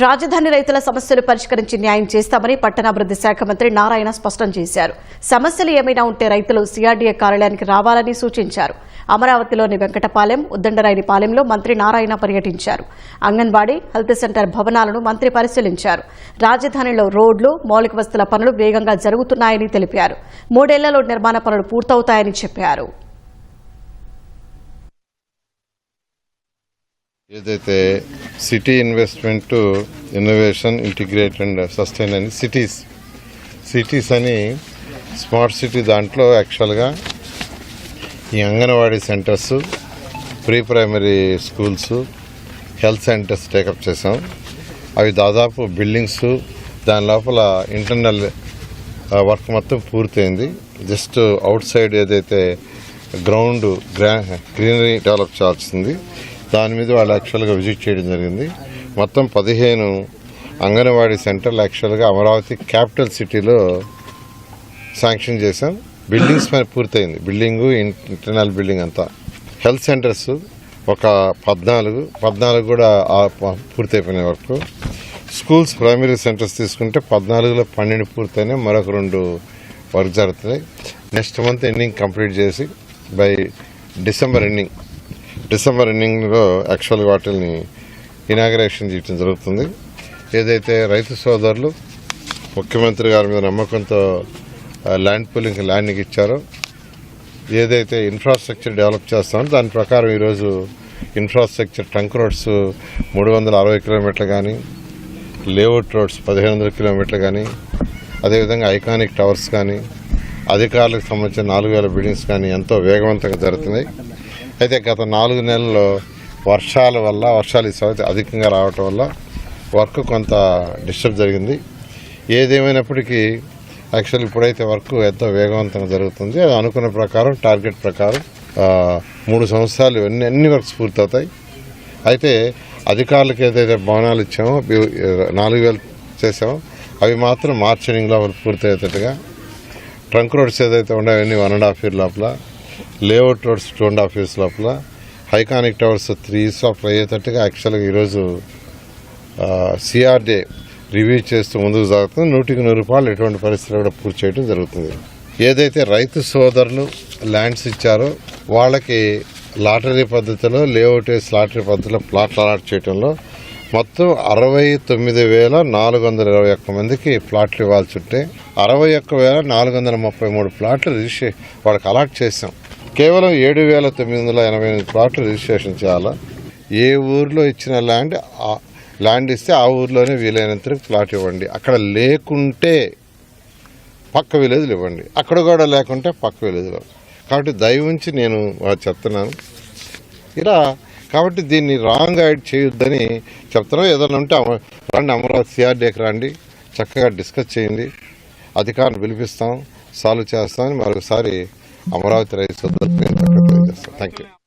రాజధాని రైతుల సమస్యలు పరిష్కరించి న్యాయం చేస్తామని పట్టణాభివృద్ధి శాఖ మంత్రి నారాయణ స్పష్టం చేశారు. సమస్యలు ఏమైనా ఉంటే రైతులు సిఆర్డీఏ కార్యాలయానికి రావాలని సూచించారు. అమరావతిలోని వెంకటపాలెం ఉద్దండరాయనిపాలెంలో మంత్రి నారాయణ పర్యటించారు. అంగన్వాడీ హెల్త్ సెంటర్ భవనాలను మంత్రి పరిశీలించారు. రాజధానిలో రోడ్లు మౌలిక వస్తుల పనులు వేగంగా జరుగుతున్నాయని తెలిపారు. మూడేళ్ళలో నిర్మాణ పనులు పూర్తవుతాయని చెప్పారు. ఏదైతే city investment innovation integrate and sustain అని సిటీస్. సిటీస్ అని స్మార్ట్ సిటీ దాంట్లో యాక్చువల్గా ఈ anganwadi centres pre primary schools health centres take up చేసాం అవి దాదాపు బిల్డింగ్స్ దాని లోపల ఇంటర్నల్ వర్క్ మొత్తం పూర్తయింది. జస్ట్ అవుట్ సైడ్ ఏదైతే గ్రౌండ్ గ్రా గ్రీనరీ డెవలప్ చేయాల్సింది దాని మీద వాళ్ళు యాక్చువల్గా విజిట్ చేయడం జరిగింది. మొత్తం పదిహేను అంగన్వాడీ సెంటర్లు యాక్చువల్గా అమరావతి క్యాపిటల్ సిటీలో శాంక్షన్ చేశాం. బిల్డింగ్స్ పైన పూర్తయింది. బిల్డింగు ఇంటర్నల్ బిల్డింగ్ అంతా. హెల్త్ సెంటర్స్ ఒక పద్నాలుగు పద్నాలుగు కూడా పూర్తయిపోయిన వరకు. స్కూల్స్ ప్రైమరీ సెంటర్స్ తీసుకుంటే పద్నాలుగులో పన్నెండు పూర్తయినాయి. మరొక రెండు వర్క్ జరుగుతున్నాయి. నెక్స్ట్ మంత్ ఎండింగ్ కంప్లీట్ చేసి బై డిసెంబర్ ఎండింగ్ డిసెంబర్ ఎండింగ్లో యాక్చువల్ వాటిని ఇనాగరేషన్ చేయడం జరుగుతుంది. ఏదైతే రైతు సోదరులు ముఖ్యమంత్రి గారి మీద నమ్మకంతో ల్యాండ్ పూలింగ్ ల్యాండ్కి ఇచ్చారో ఏదైతే ఇన్ఫ్రాస్ట్రక్చర్ డెవలప్ చేస్తామో దాని ప్రకారం ఈరోజు ఇన్ఫ్రాస్ట్రక్చర్ ట్రంక్ రోడ్స్ మూడు వందల అరవై కిలోమీటర్లు కానీ లేఅవుట్ రోడ్స్ పదిహేను వందల కిలోమీటర్లు కానీ అదేవిధంగా ఐకానిక్ టవర్స్ కానీ అధికారులకు సంబంధించిన నాలుగు వేల బిల్డింగ్స్ కానీ ఎంతో వేగవంతంగా జరుగుతున్నాయి. అయితే గత నాలుగు నెలల్లో వర్షాల వల్ల వర్షాలు ఈ సంవత్సరం అధికంగా రావటం వల్ల వర్క్ కొంత డిస్టర్బ్ జరిగింది. ఏదేమైనప్పటికీ యాక్చువల్ ఇప్పుడైతే వర్క్ ఎంతో వేగవంతంగా జరుగుతుంది. అది అనుకున్న ప్రకారం టార్గెట్ ప్రకారం మూడు సంవత్సరాలు అన్ని అన్ని వర్క్స్ పూర్తవుతాయి? అయితే అధికారులకు ఏదైతే భవనాలు ఇచ్చామో నాలుగు వేలు చేసామో అవి మాత్రం మార్చ్ ఎండింగ్ లోపల పూర్తయ్యేటట్టుగా ట్రంక్ రోడ్స్ ఏదైతే ఉన్నాయో అన్నీ వన్ అండ్ హాఫ్ ఇయర్ లోపల layout roads two and half years లోపల హైకానిక్ టవర్స్ త్రీ ఇయర్స్ లోపల అయ్యేటట్టుగా యాక్చువల్గా ఈరోజు సిఆర్డే రివ్యూ చేస్తూ ముందుకు సాగుతుంది. నూటికి నూరు రూపాయలు ఎటువంటి పరిస్థితులు కూడా పూర్తి చేయడం జరుగుతుంది. ఏదైతే రైతు సోదరులు ల్యాండ్స్ ఇచ్చారో వాళ్ళకి లాటరీ పద్ధతిలో లేఅవుట్ వేసి లాటరీ పద్ధతిలో ప్లాట్లు అలాట్ చేయడంలో మొత్తం అరవై తొమ్మిది వేల నాలుగు వందల ఇరవై ఒక్క మందికి ప్లాట్లు ఇవ్వాల్సి ఉంటే అరవై ఒక్క వేల నాలుగు వందల ముప్పై మూడు ప్లాట్లు రిజిస్ట్రే వాళ్ళకి అలాట్ చేసాం కేవలం ఏడు వేల తొమ్మిది వందల ఎనభై ఎనిమిది ప్లాట్లు రిజిస్ట్రేషన్ చేయాలా? ఏ ఊర్లో ఇచ్చిన ల్యాండ్ ల్యాండ్ ఇస్తే ఆ ఊర్లోనే వీలైనంత ప్లాట్ ఇవ్వండి. అక్కడ లేకుంటే పక్క విలేజ్లు ఇవ్వండి. అక్కడ కూడా లేకుంటే పక్క విలేజ్లో కాబట్టి దయవుంచి నేను చెప్తున్నాను. ఇలా కాబట్టి దీన్ని రాంగ్ గైడ్ చేయొద్దని చెప్తున్నాం ఏదైనా ఉంటే రండి అమరావతి సిఆర్డీకి రండి. చక్కగా డిస్కస్ చేయండి. అధికారులు పిలిపిస్తాం. సాల్వ్ చేస్తామని మరొకసారి అమరావతి రైతు సోదరులకు నేను తెలియజేస్తాను థ్యాంక్ యూ